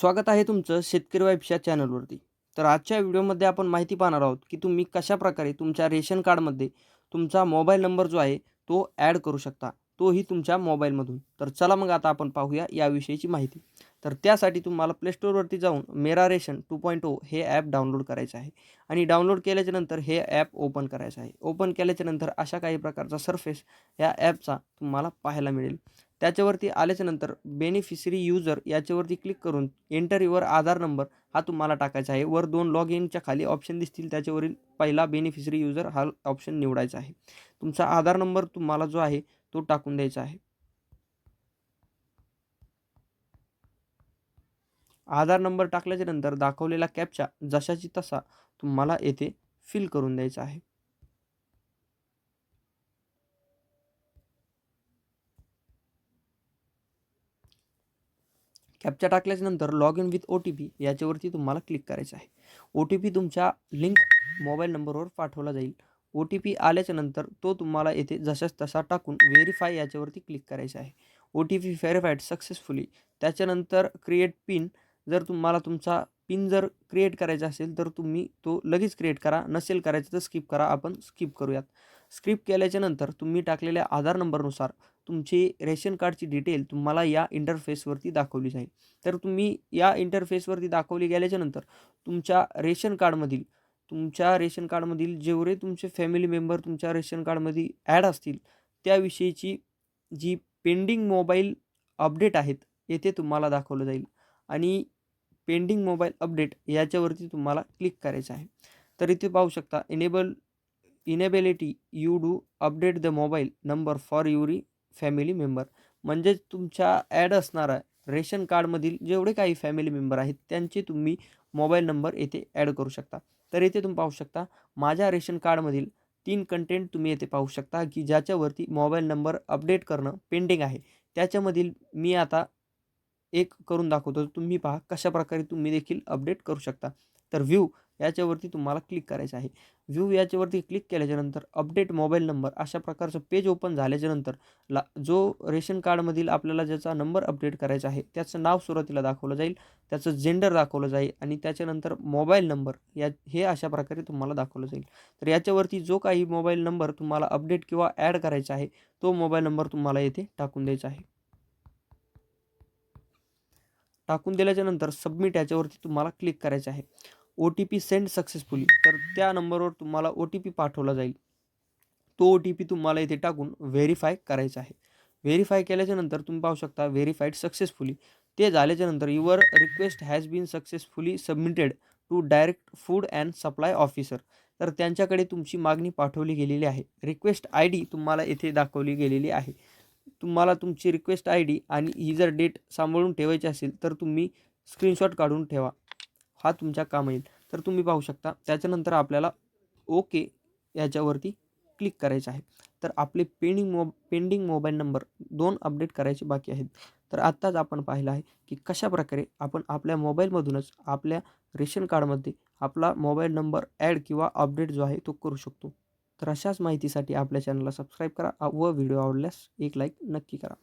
स्वागत आहे तुमचं शेतकरी वाईफच्या चॅनलवरती. तर आजच्या व्हिडिओमध्ये आपण माहिती पाहणार आहोत की तुम्ही कशाप्रकारे तुमच्या रेशन कार्डमध्ये तुमचा मोबाईल नंबर जो आहे तो ॲड करू शकता. तोही तुमच्या मोबाईलमधून. तर चला मग आता आपण पाहूया याविषयीची माहिती. तर त्यासाठी तुम्हाला प्लेस्टोरवरती जाऊन मेरा रेशन टू पॉईंट ओ हे ॲप डाउनलोड करायचं आहे. आणि डाउनलोड केल्याच्यानंतर हे ॲप ओपन करायचं आहे. ओपन केल्याच्यानंतर अशा काही प्रकारचा सरफेस या ॲपचा तुम्हाला पाहायला मिळेल. त्याच्यावरती आल्याच्यानंतर बेनिफिशरी युजर याच्यावरती क्लिक करून एंटर युअर आधार नंबर हा तुम्हाला टाकायचा आहे. वर दोन लॉग इनच्या खाली ऑप्शन दिसतील. त्याच्यावरील पहिला बेनिफिशरी युजर हा ऑप्शन निवडायचा आहे. तुमचा आधार नंबर तुम्हाला जो आहे तो टाकून द्यायचा आहे. आधार नंबर टाकल्याच्या नंतर दाखवलेला कॅपचा जशाची तसा तुम्हाला येथे फिल करून द्यायचा आहे. Captcha टाकल्याच्यानंतर log in with O T P याच्यावरती तुम्हाला क्लिक करायचं आहे. ओ टी पी तुमच्या लिंक मोबाईल नंबरवर पाठवला जाईल. ओ टी पी आल्याच्यानंतर तो तुम्हाला येथे जशाच तसा टाकून व्हेरीफाय याच्यावरती क्लिक करायचं आहे. O T P verified successfully त्याच्यानंतर क्रिएट पिन जर तुम्हाला तुमचा पिन जर क्रिएट करायचा असेल तर तुम्ही तो लगेच क्रिएट करा. नसेल करायचं तर स्किप करा. आपण स्किप करूयात. स्किप केल्याच्यानंतर तुम्ही टाकलेल्या आधार नंबरनुसार तुमची रेशन कार्डची डिटेल तुम्हाला या इंटरफेसवरती दाखवली जाईल. तर तुम्ही या इंटरफेसवरती दाखवली गेल्याच्यानंतर तुमच्या रेशन कार्डमधील तुमच्या रेशन कार्डमधील जेवढे तुमचे फॅमिली मेंबर तुमच्या रेशन कार्डमध्ये ॲड असतील त्याविषयीची जी पेंडिंग मोबाईल अपडेट आहेत येथे तुम्हाला दाखवलं जाईल. आणि पेंडिंग मोबाईल अपडेट याच्यावरती तुम्हाला क्लिक करायचं आहे. तर इथे पाहू शकता enable enability you do update the mobile number for your family member म्हणजेच तुमच्या ॲड असणारा रेशन कार्डमधील जेवढे काही फॅमिली मेंबर आहेत त्यांचे तुम्ही मोबाईल नंबर येथे ॲड करू शकता. तर येथे तुम्ही पाहू शकता माझ्या रेशन कार्डमधील तीन कंटेंट तुम्ही येथे पाहू शकता की ज्याच्यावरती मोबाईल नंबर अपडेट करणं पेंडिंग आहे. त्याच्यामधील मी आता एक करून दाखवतो. तुम्ही पहा कशाप्रकारे तुम्ही देखील अपडेट करू शकता. तर व्ह्यू याच्यावरती तुम्हाला क्लिक करायचं आहे. व्ह्यू याच्यावरती क्लिक केल्याच्यानंतर अपडेट मोबाईल नंबर अशा प्रकारचं पेज ओपन झाल्याच्यानंतर ला जो रेशन कार्डमधील आपल्याला ज्याचा नंबर अपडेट करायचा आहे त्याचं नाव सुरुवातीला दाखवलं जाईल त्याचं जेंडर दाखवलं जाईल आणि त्याच्यानंतर मोबाईल नंबर या हे अशा प्रकारे तुम्हाला दाखवलं जाईल. तर याच्यावरती जो काही मोबाईल नंबर तुम्हाला अपडेट किंवा ॲड करायचा आहे तो मोबाईल नंबर तुम्हाला येथे टाकून द्यायचा आहे. टाकून दिल्याच्यानंतर सबमिट याच्यावरती तुम्हाला क्लिक करायचं आहे. O T P send successfully तर त्या नंबरवर तुम्हाला ओ टी पी पाठवला जाईल. तो ओ टी पी तुम्हाला इथे टाकून व्हेरीफाय करायचा आहे. व्हेरीफाय केल्याच्यानंतर तुम्ही पाहू शकता व्हेरीफाईड सक्सेसफुली ते झाल्याच्यानंतर your request has been successfully submitted to direct food and supply officer तर त्यांच्याकडे तुमची मागणी पाठवली गेलेली आहे. रिक्वेस्ट आय डी तुम्हाला येथे दाखवली गेलेली आहे. तुम्हाला तुमची रिक्वेस्ट आय डी आणि ही जर डेट सांभाळून ठेवायची असेल तर तुम्ही स्क्रीनशॉट काढून ठेवा. हा तुमच्या काम येईल. तर तुम्ही पाहू शकता त्याच्यानंतर आपल्याला ओके याच्यावरती क्लिक करायचं आहे. तर आपले पेंडिंग मो पेंडिंग मोबाईल नंबर दोन अपडेट करायचे बाकी आहेत. तर आत्ताच आपण पाहिलं आहे की कशाप्रकारे आपण आपल्या मोबाईलमधूनच आपल्या रेशन कार्डमध्ये आपला मोबाईल नंबर ॲड किंवा अपडेट जो आहे तो करू शकतो. तर अशाच माहितीसाठी आपल्या चॅनलला सबस्क्राईब करा व व्हिडिओ आवडल्यास एक लाईक नक्की करा.